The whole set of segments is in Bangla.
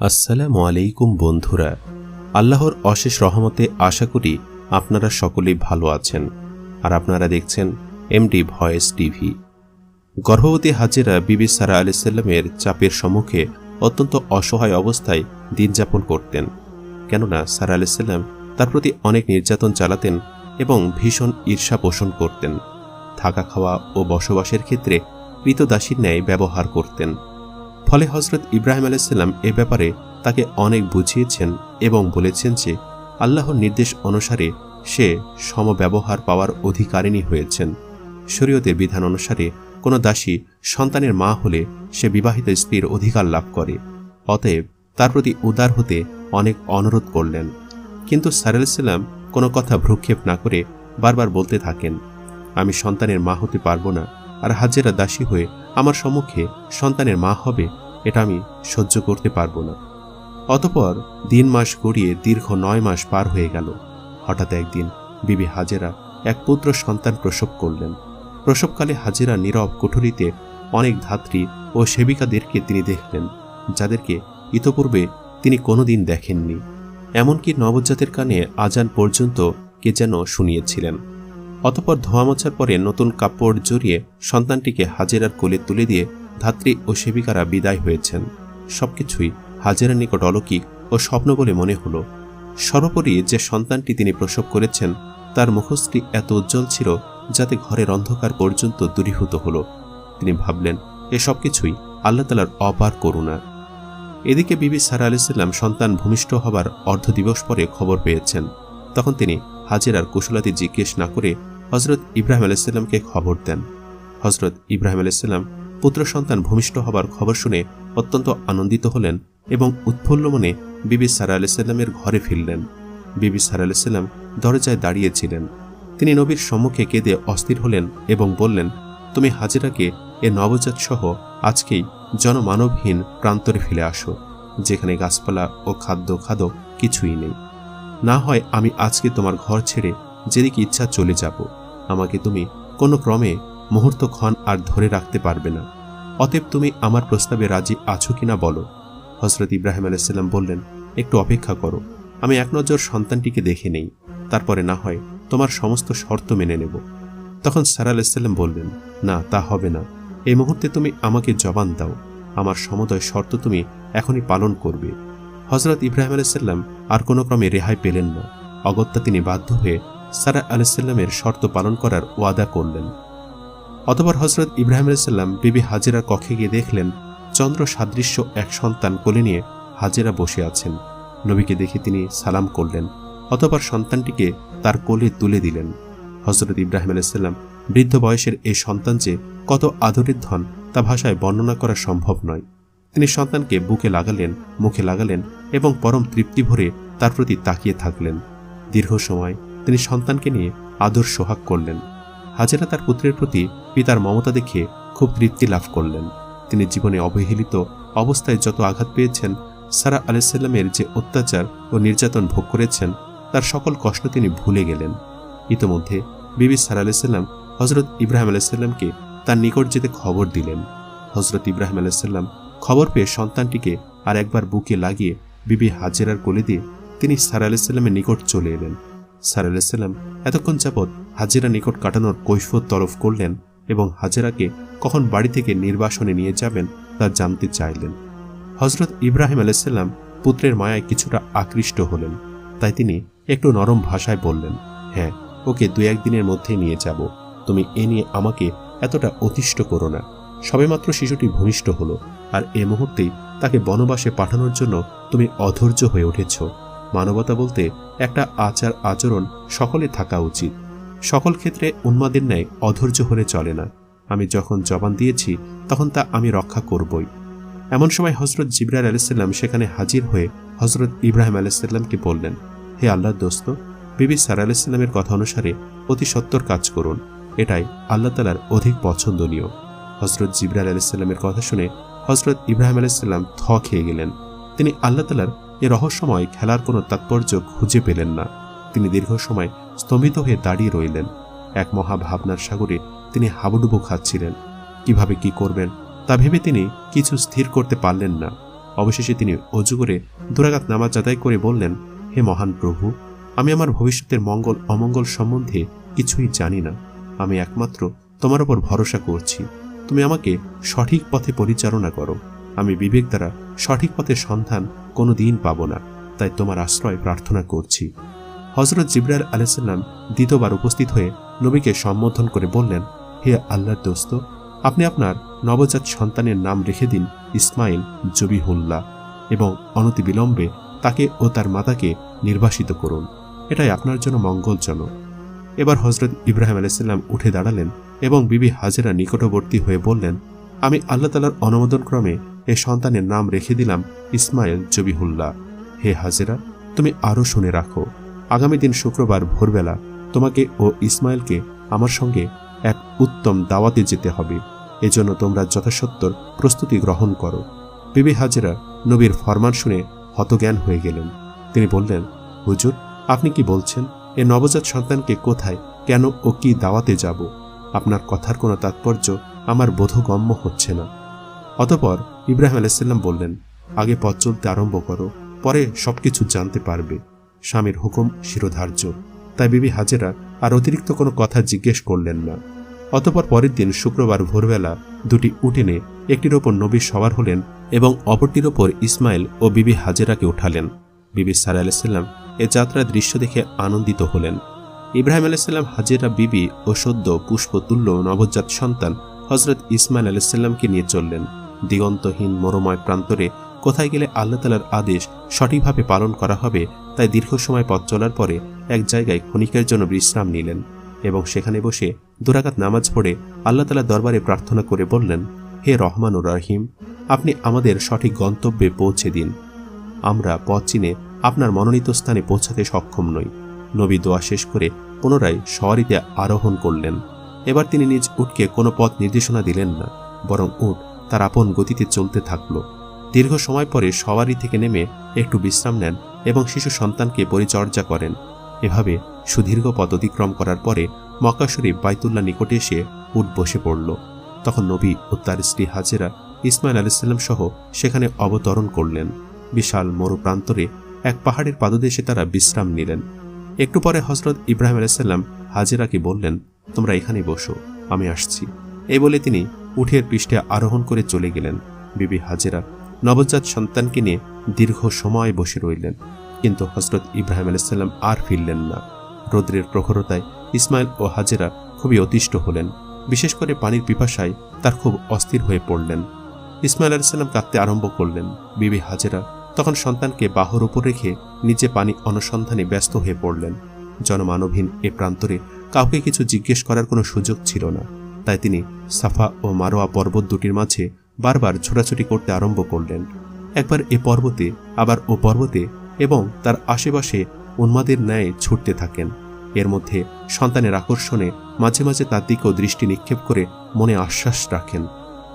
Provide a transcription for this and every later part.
আসসালামু আলাইকুম বন্ধুরা। আল্লাহর অশেষ রহমতে আশা করি আপনারা সকলেই ভালো আছেন। আর আপনারা দেখছেন এমডি ভয়েস টিভি গর্ভবতী হাজেরা বিবি সারা আলাইসাল্লামের চাপের সম্মুখে অত্যন্ত অসহায় অবস্থায় দিন যাপন করতেন। কেননা সারা আলাইসাল্লাম তার প্রতি অনেক নির্যাতন চালাতেন এবং ভীষণ ঈর্ষা পোষণ করতেন। থাকা খাওয়া ও বসবাসের ক্ষেত্রে কৃতদাসীর ন্যায় ব্যবহার করতেন। ফলে হজরত ইব্রাহিম আলাইসাল্লাম এ ব্যাপারে তাকে অনেক বুঝিয়েছেন এবং বলেছেন যে আল্লাহর নির্দেশ অনুসারে সে সমব্যবহার পাওয়ার অধিকারিণী হয়েছেন। শরীয়তের বিধান অনুসারে কোনো দাসী সন্তানের মা হলে সে বিবাহিত স্ত্রীর অধিকার লাভ করে, অতএব তার প্রতি উদার হতে অনেক অনুরোধ করলেন। কিন্তু সারাল্লাম কোনো কথা ভ্রুক্ষেপ না করে বারবার বলতে থাকেন, আমি সন্তানের মা হতে পারব না আর হাজেরা দাসী হয়ে আমার সম্মুখে সন্তানের মা হবে, এটা আমি সহ্য করতে পারব না। অতপর দিন মাস গড়িয়ে দীর্ঘ নয় মাস পার হয়ে গেল। হঠাৎ একদিন বিবি হাজেরা এক পুত্র সন্তান প্রসব করলেন। প্রসবকালে হাজেরা নীরব কুঠুরিতে অনেক ধাত্রী ও সেবিকাদেরকে তিনি দেখলেন, যাদেরকে ইতপূর্বে তিনি কোনোদিন দেখেননি। এমনকি নবজাতের কানে আজান পর্যন্ত কে যেন শুনিয়েছিলেন। অতপর ধোয়া মোছার পরে নতুন কাপড় জড়িয়ে সন্তানটিকে হাজেরার কোলে তুলে দিয়ে ধাত্রী ও সেবিকারা বিদায় হয়েছেন। সবকিছুই হাজেরার নিকট অলৌকিক ও স্বপ্ন বলে মনে হলো। সর্বোপরি যে সন্তানটি তিনি প্রসব করেছেন, তার মুখশ্রী এত উজ্জ্বল ছিল যাতে ঘরের অন্ধকার পর্যন্ত দূরীভূত হলো। তিনি ভাবলেন, এ সব কিছুই আল্লাহ তালার অপার করুণা। এদিকে বিবি সারা আলিসাল্লাম সন্তান ভূমিষ্ঠ হবার অর্ধ দিবস পরে খবর পেয়েছেন। তখন তিনি হাজেরার কুশলাতি জিজ্ঞেস না করে হজরত ইব্রাহিম আলাইসাল্লামকে খবর দেন। হজরত ইব্রাহিম আলাইসাল্লাম পুত্র সন্তান ভূমিষ্ঠ হবার খবর শুনে অত্যন্ত আনন্দিত হলেন এবং উৎফুল্ল মনে বিবি সারা আলাইসাল্লামের ঘরে ফিরলেন। বিবি সারা আলাইসাল্লাম দরজায় দাঁড়িয়েছিলেন তিনি নবীর সম্মুখে কেঁদে অস্থির হলেন এবং বললেন, তুমি হাজেরাকে এ নবজাত সহ আজকেই জনমানবহীন প্রান্তরে ফেলে আসো, যেখানে গাছপালা ও খাদ্য খাদ্য কিছুই নেই। না হয় আমি আজকে তোমার ঘর ছেড়ে যেদিকে ইচ্ছা চলে যাব। আমাকে তুমি কোনো ক্রমে মুহূর্তক্ষণ আর ধরে রাখতে পারবে না। অতএব তুমি আমার প্রস্তাবে রাজি আছো কিনা বলো। হজরত ইব্রাহিম আলাইসাল্লাম বললেন, একটু অপেক্ষা করো। আমি এক নজর সন্তানটিকে দেখে নেই। তারপরে না হয় তোমার সমস্ত শর্ত মেনে নেব। তখন সারা আলাইসাল্লাম বললেন, না, তা হবে না। এই মুহূর্তে তুমি আমাকে জবান দাও। আমার সমুদয় শর্ত তুমি এখনই পালন করবে। হজরত ইব্রাহিম আলাইসাল্লাম আর কোনো ক্রমে রেহাই পেলেন না। অগত্যা তিনি বাধ্য হয়ে সারা আলাইসাল্লামের শর্ত পালন করার ওয়াদা করলেন। অতপর হজরত ইব্রাহিম আলাইসাল্লাম বিবি হাজিরার কক্ষে গিয়ে দেখলেন, চন্দ্র সাদৃশ্য এক সন্তান কোলে নিয়ে হাজিরা বসে আছেন। নবীকে দেখে তিনি সালাম করলেন, অতপর সন্তানটিকে তার কোলে তুলে দিলেন। হজরত ইব্রাহিম আলাইসাল্লাম বৃদ্ধ বয়সের এই সন্তান যে কত আদরের ধন তা ভাষায় বর্ণনা করা সম্ভব নয়। তিনি সন্তানকে বুকে লাগালেন, মুখে লাগালেন এবং পরম তৃপ্তি ভরে তার প্রতি তাকিয়ে থাকলেন। দীর্ঘ সময় তিনি সন্তানকে নিয়ে আদর সোহাগ করলেন। হাজেরা তার পুত্রের প্রতি পিতার মমতা দেখে খুব তৃপ্তি লাভ করলেন। তিনি জীবনে অবহেলিত অবস্থায় যত আঘাত পেয়েছেন, সারা আলাইসাল্লামের যে অত্যাচার ও নির্যাতন ভোগ করেছেন, তার সকল কষ্ট তিনি ভুলে গেলেন। ইতোমধ্যে বিবি সারা আলাইসাল্লাম হজরত ইব্রাহিম আলাইসাল্লামকে তার নিকট যেতে খবর দিলেন। হজরত ইব্রাহিম আলাইসাল্লাম খবর পেয়ে সন্তানটিকে আর একবার বুকে লাগিয়ে বিবি হাজেরার কোলে দিয়ে তিনি সারা আলাইসাল্লামের নিকট চলে এলেন। সারা আলাইসাল্লাম এতক্ষণ যাবৎ হাজেরা নিকট কাটানোর কৈফত তরফ করলেন এবং হাজেরাকে কখন বাড়ি থেকে নির্বাসনে নিয়ে যাবেন তা জানতে চাইলেন। হজরত ইব্রাহিম আলাইসাল্লাম পুত্রের মায়ায় কিছুটা আকৃষ্ট হলেন। তাই তিনি একটু নরম ভাষায় বললেন হ্যাঁ ওকে দু একদিনের মধ্যে নিয়ে যাব। তুমি এ নিয়ে আমাকে এতটা অতিষ্ঠ করো না। সবেমাত্র শিশুটি ভূমিষ্ঠ হলো। আর এ মুহূর্তেই তাকে বনবাসে পাঠানোর জন্য তুমি অধৈর্য হয়ে উঠেছ। মানবতা বলতে একটা আচার আচরণ সকলে থাকা উচিত। সকল ক্ষেত্রে উন্মাদের ন্যায় অধৈর্য হলে চলে না। আমি যখন জবান দিয়েছি, তখন তা আমি রক্ষা করবই। এমন সময় হজরত জিবরার আলাইসাল্লাম সেখানে হাজির হয়ে হজরত ইব্রাহিম আলাইসাল্লামকে বললেন, হে আল্লাহ দোস্ত, বিবি সারা আলাইসাল্লামের কথা অনুসারে অতি সত্তর কাজ করুন। এটাই আল্লাহ তালার অধিক পছন্দনীয়। হজরত জিবরাল আলাইসাল্লামের কথা শুনে হজরত ইব্রাহিম আলাইসাল্লাম থ খেয়ে গেলেন। তিনি আল্লাহ তালার এ রহস্যময় খেলার কোনো তাৎপর্য খুঁজে পেলেন না। তিনি দীর্ঘ সময় স্তম্ভিত হয়ে দাঁড়িয়ে রইলেন। এক মহা ভাবনার সাগরে তিনি হাবুডুবু খাচ্ছিলেন। কীভাবে কি করবেন তা ভেবে তিনি কিছু স্থির করতে পারলেন না। অবশেষে তিনি অজু করে দুরাগাত নামাজ আদায় করে বললেন, হে মহান প্রভু, আমি আমার ভবিষ্যতের মঙ্গল, অমঙ্গল সম্বন্ধে কিছুই জানি না। আমি একমাত্র তোমার ওপর ভরসা করছি। তুমি আমাকে সঠিক পথে পরিচালনা করো। আমি বিবেক দ্বারা সঠিক পথের সন্ধান কোনো দিন পাব না। তাই তোমার আশ্রয় প্রার্থনা করছি। হজরত জিব্রাইল আলাইসাল্লাম দ্বিতীয়বার উপস্থিত হয়ে নবীকে সম্বোধন করে বললেন, হে আল্লাহর দোস্ত, আপনি আপনার নবজাত সন্তানের নাম রেখে দিন ইসমাইল জবিহুল্লাহ এবং অনতিবিলম্বে তাকে ও তার মাতাকে নির্বাসিত করুন। এটাই আপনার জন্য মঙ্গলজনক। এবার হজরত ইব্রাহিম আলাইসাল্লাম উঠে দাঁড়ালেন এবং বিবি হাজেরা নিকটবর্তী হয়ে বললেন, আমি আল্লাহ তালার অনুমোদন ক্রমে এ সন্তানের নাম রেখে দিলাম ইসমাইল জবিহুল্লাহ। হে হাজেরা, তুমি আরও শুনে রাখো। আগামী দিন শুক্রবার ভোরবেলা তোমাকে ও ইসমাইলকে আমার সঙ্গে এক উত্তম দাওয়াতে যেতে হবে। এজন্য তোমরা যথাসত্তর প্রস্তুতি গ্রহণ করো। বিবি হাজেরা নবীর ফরমান শুনে হতজ্ঞান হয়ে গেলেন। তিনি বললেন, হুজুর, আপনি কি বলছেন, এ নবজাত সন্তানকে কোথায়, কেন ও কি দাওয়াতে যাব? আপনার কথার কোনো তাৎপর্য আমার বোধগম্য হচ্ছে না। অতপর ইব্রাহিম আলাইসাল্লাম বললেন, আগে পথ চলতে আরম্ভ করো, পরে সবকিছু জানতে পারবে। স্বামীর হুকুম শিরোধার্য। তাই বিবি হাজেরা আর অতিরিক্ত কোনো কথা জিজ্ঞেস করলেন না। অতপর পরের দিন শুক্রবার ভোরবেলা দুটি উটেনে একটির ওপর নবী সবার হলেন এবং অপরটির ওপর ইসমাইল ও বিবি হাজেরাকে উঠালেন। বিবি সারা আলাইসাল্লাম এ যাত্রার দৃশ্য দেখে আনন্দিত হলেন। ইব্রাহিম আলাইসাল্লাম হাজিরা বিবি ও সদ্য পুষ্পতুল্য নবজাত সন্তান হজরত ইসমাইল আলাইসাল্লামকে নিয়ে চললেন। দিগন্তহীন মরময় প্রান্তরে কোথায় গেলে আল্লাহ তালার আদেশ সঠিকভাবে পালন করা হবে, তাই দীর্ঘ সময় পথ চলার পরে এক জায়গায় ক্ষণিকের জন্য বিশ্রাম নিলেন এবং সেখানে বসে দুরাকাত নামাজ পড়ে আল্লাহ তালা দরবারে প্রার্থনা করে বললেন, হে রহমানুর রহিম, আপনি আমাদের সঠিক গন্তব্যে পৌঁছে দিন। আমরা পথ চিনে আপনার মনোনীত স্থানে পৌঁছাতে সক্ষম নই। নবী দোয়া শেষ করে পুনরায় সওয়ারিতে আরোহণ করলেন। এবার তিনি নিজ উটকে কোনো পথ নির্দেশনা দিলেন না, বরং উট তার আপন গতিতে চলতে থাকল। দীর্ঘ সময় পরে সওয়ারি থেকে নেমে একটু বিশ্রাম নেন এবং শিশু সন্তানকে পরিচর্যা করেন। এভাবে সুদীর্ঘ পথ অতিক্রম করার পরে মক্কা শরীফ বাইতুল্লাহ নিকটে এসে উট বসে পড়ল। তখন নবী ও তার স্ত্রী হাজেরা ইসমাইল আলাইসাল্লাম সহ সেখানে অবতরণ করলেন। বিশাল মরু প্রান্তরে এক পাহাড়ের পাদদেশে তারা বিশ্রাম নিলেন। একটু পরে হজরত ইব্রাহিম আলাইসাল্লাম হাজেরাকে বললেন, তোমরা এখানে বসো, আমি আসছি। এই বলে তিনি উঠের পৃষ্ঠে আরোহণ করে চলে গেলেন। বিবি হাজেরা নবজাত সন্তানকে নিয়ে দীর্ঘ সময় বসে রইলেন। কিন্তু হজরত ইব্রাহিম আলাইসাল্লাম আর ফিরলেন না। রৌদ্রের প্রখরতায় ইসমাইল ও হাজেরা খুবই অতিষ্ঠ হলেন। বিশেষ করে পানির পিপাসায় তার খুব অস্থির হয়ে পড়লেন। ইসমাইল আলাইসাল্লাম কাঁদতে আরম্ভ করলেন। বিবি হাজেরা তখন সন্তানকে বাহর উপর রেখে নিজে পানি অনুসন্ধানে ব্যস্ত হয়ে পড়লেন। জনমানবহীন এ প্রান্তরে কাউকে কিছু জিজ্ঞেস করার কোনো সুযোগ ছিল না। তাই তিনি সাফা ও মারোয়া পর্বত দুটির মাঝে বারবার ছোটাছুটি করতে আরম্ভ করলেন। একবার এ পর্বতে, আবার ও পর্বতে এবং তার আশেপাশে উন্মাদের ন্যায় ছুটতে থাকেন। এর মধ্যে সন্তানের আকর্ষণে মাঝে মাঝে তার দিকেও দৃষ্টি নিক্ষেপ করে মনে আশ্বাস রাখেন।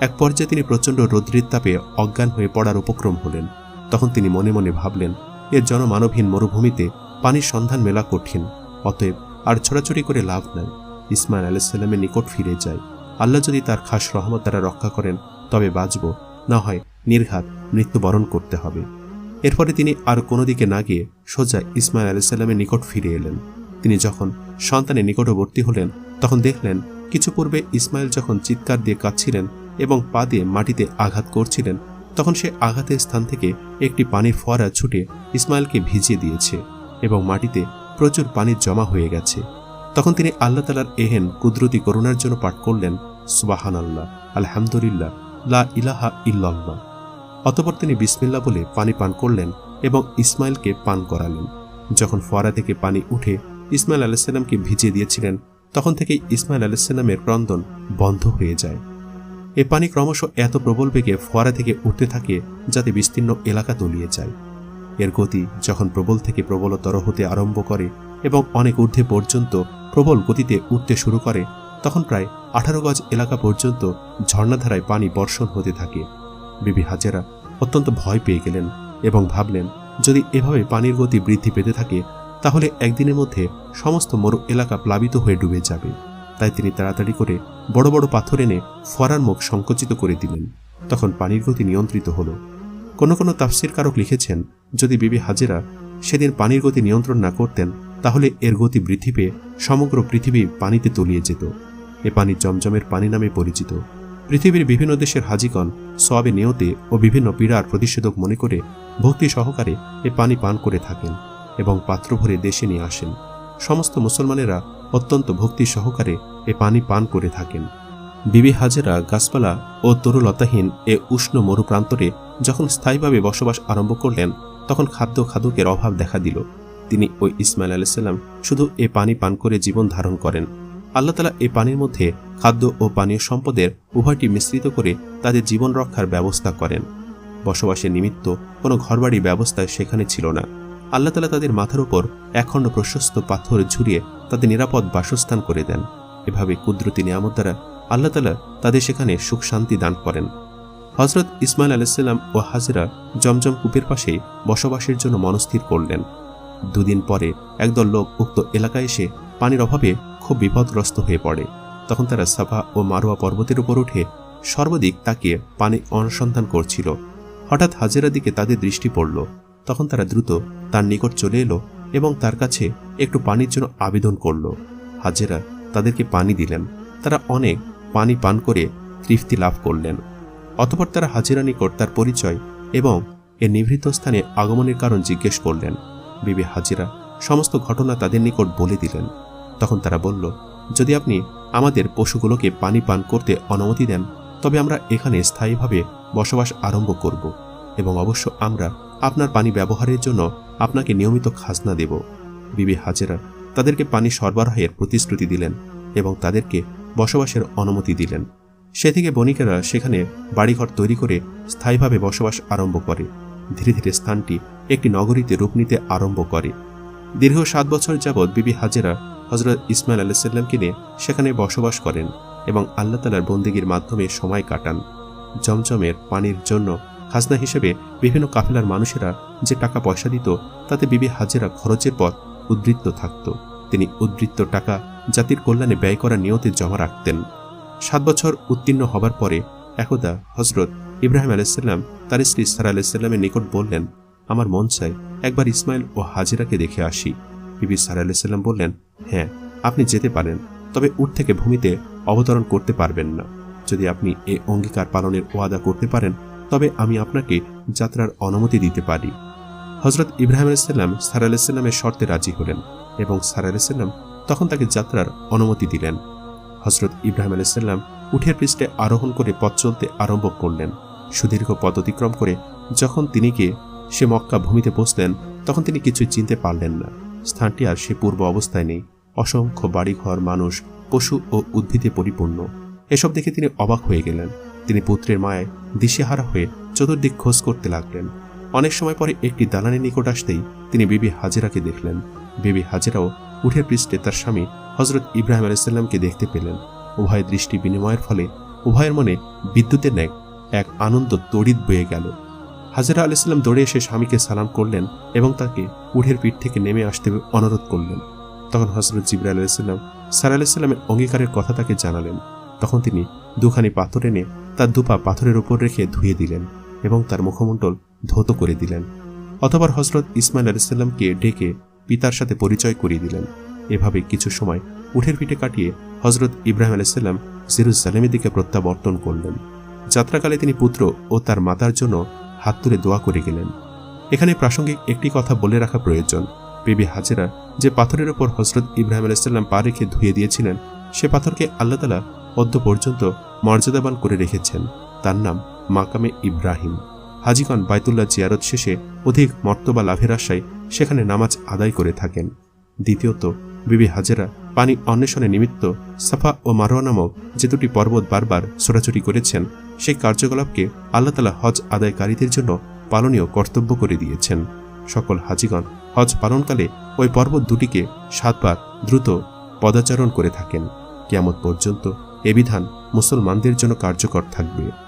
এক পর্যায়ে তিনি প্রচণ্ড রৌদ্রের তাপে অজ্ঞান হয়ে পড়ার উপক্রম হলেন। তখন তিনি মনে মনে ভাবলেন এর জনমানবহীন মরুভূমিতে পানির সন্ধান মেলা কঠিন, অতএব আর ছোড়াছড়ি করে লাভ নাই। ইসমাইল আলাইসাল্লামের নিকট ফিরে যায় আল্লাহ যদি তার খাস রহমত দ্বারা রক্ষা করেন, তবে বাঁচব, না হয় নির্ঘাত মৃত্যুবরণ করতে হবে। এরপরে তিনি আর কোনো দিকে না গিয়ে সোজা ইসমাইল আলাইসাল্লামের নিকট ফিরে এলেন। তিনি যখন সন্তানের নিকটবর্তী হলেন, তখন দেখলেন, কিছু পূর্বে ইসমাইল যখন চিৎকার দিয়ে কাঁদছিলেন এবং পা দিয়ে মাটিতে আঘাত করছিলেন তখন সে আঘাতের স্থান থেকে একটি পানির ফোয়ারা ছুটে ইসমাইলকে ভিজিয়ে দিয়েছে এবং মাটিতে প্রচুর পানি জমা হয়ে গেছে। তখন তিনি আল্লাহ তালার এহেন কুদরতি করুণার জন্য পাঠ করলেন সুবাহান আল্লাহ আলহামদুলিল্লাহ, লা ইলাহা ইল্লাল্লাহ। অতপর তিনি বিসমিল্লা বলে পানি পান করলেন এবং ইসমাইলকে পান করালেন। যখন ফোয়ারা থেকে পানি উঠে ইসমাইল আলাইসাল্লামকে ভিজিয়ে দিয়েছিলেন, তখন থেকেই ইসমাইল আলাইসাল্লামের ক্রন্দন বন্ধ হয়ে যায়। এ পানি ক্রমশ এত প্রবল বেগে ফোয়ারা থেকে উঠতে থাকে যাতে বিস্তীর্ণ এলাকা তলিয়ে যায়। এর গতি যখন প্রবল থেকে প্রবলতর হতে আরম্ভ করে এবং অনেক ঊর্ধ্বে পর্যন্ত প্রবল গতিতে উঠতে শুরু করে, তখন প্রায় আঠারো গজ এলাকা পর্যন্ত ঝর্ণাধারায় পানি বর্ষণ হতে থাকে। বিবি হাজেরা অত্যন্ত ভয় পেয়ে গেলেন এবং ভাবলেন, যদি এভাবে পানির গতি বৃদ্ধি পেতে থাকে, তাহলে একদিনের মধ্যে সমস্ত মরু এলাকা প্লাবিত হয়ে ডুবে যাবে। তাই তিনি তাড়াতাড়ি করে বড় বড় পাথর এনে ফরার মুখ সংকুচিত করে দিলেন। তখন পানির গতি নিয়ন্ত্রিত হলো। কোনো কোনো তাফসির কারক লিখেছেন, যদি বিবি হাজেরা সেদিন পানির গতি নিয়ন্ত্রণ না করতেন, তাহলে এর গতি বৃদ্ধি পেয়ে সমগ্র পৃথিবী পানিতে তলিয়ে যেত। এ পানি জমজমের পানি নামে পরিচিত। পৃথিবীর বিভিন্ন দেশের হাজিগণ সবে নিয়তে ও বিভিন্ন পীড়ার প্রতিষেধক মনে করে ভক্তি সহকারে এ পানি পান করে থাকেন এবং পাত্র ভরে দেশে নিয়ে আসেন। সমস্ত মুসলমানেরা অত্যন্ত ভক্তি সহকারে এ পানি পান করে থাকেন। বিবি হাজেরা গাছপালা ও তরুলতাহীন এ উষ্ণ মরুপ্রান্তরে যখন স্থায়ীভাবে বসবাস আরম্ভ করলেন, তখন খাদ্য খাদকের অভাব দেখা দিল। তিনি ওই ইসমাইল আলাইসাল্লাম শুধু এ পানি পান করে জীবন ধারণ করেন। আল্লাহ তালা এ পানির মধ্যে খাদ্য ও পানীয় সম্পদের উভয়টি মিশ্রিত করে তাদের জীবন রক্ষার ব্যবস্থা করেন। বসবাসের নিমিত্ত কোনো ঘরবাড়ি ব্যবস্থায় সেখানে ছিল না। আল্লাহ তালা তাদের মাথার উপর একখণ্ড প্রশস্ত পাথর ঝুরিয়ে তাদের নিরাপদ বাসস্থান করে দেন। এভাবে কুদরতি নিয়ামত দ্বারা আল্লাহ তালা তাদের সেখানে সুখ শান্তি দান করেন। হজরত ইসমাইল আলাইসাল্লাম ও হাজরা জমজম কূপের পাশে বসবাসের জন্য মনস্থির করলেন। দুদিন পরে একদল লোক উক্ত এলাকায় এসে পানির অভাবে খুব বিপদগ্রস্ত হয়ে পড়ে। তখন তারা সাফা ও মারোয়া পর্বতের উপর উঠে সর্বদিক তাকিয়ে পানি অনুসন্ধান করছিল। হঠাৎ হাজেরার দিকে তাদের দৃষ্টি পড়ল। তখন তারা দ্রুত তার নিকট চলে এলো এবং তার কাছে একটু পানির জন্য আবেদন করল। হাজেরা তাদেরকে পানি দিলেন। তারা অনেক পানি পান করে তৃপ্তি লাভ করলেন। অতপর তারা হাজিরা নিকট তার পরিচয় এবং এর নিভৃত স্থানে আগমনের কারণ জিজ্ঞেস করলেন। বিবি হাজিরা সমস্ত ঘটনা তাদের নিকট বলে দিলেন। তখন তারা বলল, যদি আপনি আমাদের পশুগুলোকে পানি পান করতে অনুমতি দেন, তবে আমরা এখানে স্থায়ীভাবে বসবাস আরম্ভ করব এবং অবশ্য আমরা আপনার পানি ব্যবহারের জন্য আপনাকে নিয়মিত খাজনা দেব। বিবি হাজেরা তাদেরকে পানি সরবরাহের প্রতিশ্রুতি দিলেন এবং তাদেরকে বসবাসের অনুমতি দিলেন। সে থেকে বণিকেরা সেখানে বাড়িঘর তৈরি করে স্থায়ীভাবে বসবাস আরম্ভ করে। ধীরে ধীরে স্থানটি একটি নগরীতে রূপ নিতে আরম্ভ করে। দীর্ঘ সাত বছর যাবৎ বিবি হাজেরা হজরত ইসমাইল আলাইসাল্লামকে নিয়ে সেখানে বসবাস করেন এবং আল্লাহ তালার বন্দিগির মাধ্যমে সময় কাটান। জমজমের পানির জন্য খাজনা হিসেবে বিভিন্ন কাফেলার মানুষেরা যে টাকা পয়সা দিত, তাতে বিবি হাজেরা খরচের পর উদ্বৃত্ত থাকত। তিনি উদ্বৃত্ত টাকা জাতির কল্যাণে ব্যয় করার নিয়তে জমা রাখতেন। সাত বছর উত্তীর্ণ হবার পরে একদা হজরত ইব্রাহিম আলাইসাল্লাম তার স্ত্রী সারা আলাইসাল্লামের নিকট বললেন, আমার মন চায় একবার ইসমাইল ও হাজিরাকে দেখে আসি। বিবি সারা আলাইসাল্লাম বললেন হ্যাঁ আপনি যেতে পারেন, তবে উঠ থেকে ভূমিতে অবতরণ করতে পারবেন না। যদি আপনি এ অঙ্গীকার পালনের ওয়াদা করতে পারেন তবে আমি আপনাকে যাত্রার অনুমতি দিতে পারি। হজরত ইব্রাহিম আলাইসাল্লাম সারা আলাইসাল্লামের শর্তে রাজি হলেন এবং সারা আলাইসাল্লাম তখন তাকে যাত্রার অনুমতি দিলেন। হজরত ইব্রাহিম আলাইসাল্লাম উঠের পৃষ্ঠে আরোহণ করে পথ চলতে আরম্ভ করলেন। সুদীর্ঘ পথ অতিক্রম করে যখন তিনি গিয়ে সে মক্কা ভূমিতে বসলেন, তখন তিনি কিছুই চিনতে পারলেন না। স্থানটি আর সে পূর্ব অবস্থায় নেই। অসংখ্য বাড়িঘর, মানুষ, পশু ও উদ্ভিদে পরিপূর্ণ। এসব দেখে তিনি অবাক হয়ে গেলেন। তিনি পুত্রের মায়ে দিশেহারা হয়ে চতুর্দিক খোঁজ করতে লাগলেন। অনেক সময় পরে একটি দালানের নিকট আসতেই তিনি বিবি হাজেরাকে দেখলেন। বিবি হাজেরাও উঠের পৃষ্ঠে তার স্বামী হজরত ইব্রাহিম আলাইসাল্লামকে দেখতে পেলেন। উভয় দৃষ্টি বিনিময়ের ফলে উভয়ের মনে বিদ্যুতের ন্যায় এক আনন্দ তড়িৎ বয়ে গেল। হাজরা আলাইসাল্লাম দৌড়ে এসে স্বামীকে সালাম করলেন এবং তাকে উঠের পিঠ থেকে নেমে আসতে অনুরোধ করলেন। তখন হজরত জিবরা আলাইসাল্লাম সারা আলাইসাল্লামের অঙ্গীকারের কথা তাকে জানালেন। তখন তিনি দুখানি পাথর এনে তার দুপা পাথরের উপর রেখে ধুয়ে দিলেন এবং তার মুখমণ্ডল ধৌত করে দিলেন। অথবা হজরত ইসমাইল আলাইসাল্লামকে ডেকে পিতার সাথে পরিচয় করিয়ে দিলেন। এভাবে কিছু সময় উঠের পিঠে কাটিয়ে হজরত ইব্রাহিম আলাইসাল্লাম জিরুজালেমের দিকে প্রত্যাবর্তন করলেন। যাত্রাকালে তিনি পুত্র ও তার মাতার জন্য হাত তুলে দোয়া করে গেলেন। এখানে প্রাসঙ্গিক একটি কথা বলে রাখা প্রয়োজন। বেবি হাজেরা যে পাথরের ওপর হজরত ইব্রাহিম আলাইসাল্লাম পা রেখে ধুয়ে দিয়েছিলেন, সে পাথরকে আল্লাহ তালা অদ্য পর্যন্ত মর্যাদাবান করে রেখেছেন। তার নাম মাকামে ইব্রাহিম। হাজিগণ বায়তুল্লাহ জিয়ারত শেষে অধিক মর্তবা লাভের আশায় সেখানে নামাজ আদায় করে থাকেন। দ্বিতীয়ত, বিবি হাজেরা পানি অন্বেষণের নিমিত্ত সাফা ও মারোয়া নামক যে দুটি পর্বত বারবার ছোটাছুটি করেছেন, সেই কার্যকলাপকে আল্লাহ তালা হজ আদায়কারীদের জন্য পালনীয় কর্তব্য করে দিয়েছেন। সকল হাজিগণ হজ পালনকালে ওই পর্বত দুটিকে সাতবার দ্রুত পদাচারণ করে থাকেন। কেয়ামত পর্যন্ত এ বিধান মুসলমানদের জন্য কার্যকর থাকবে।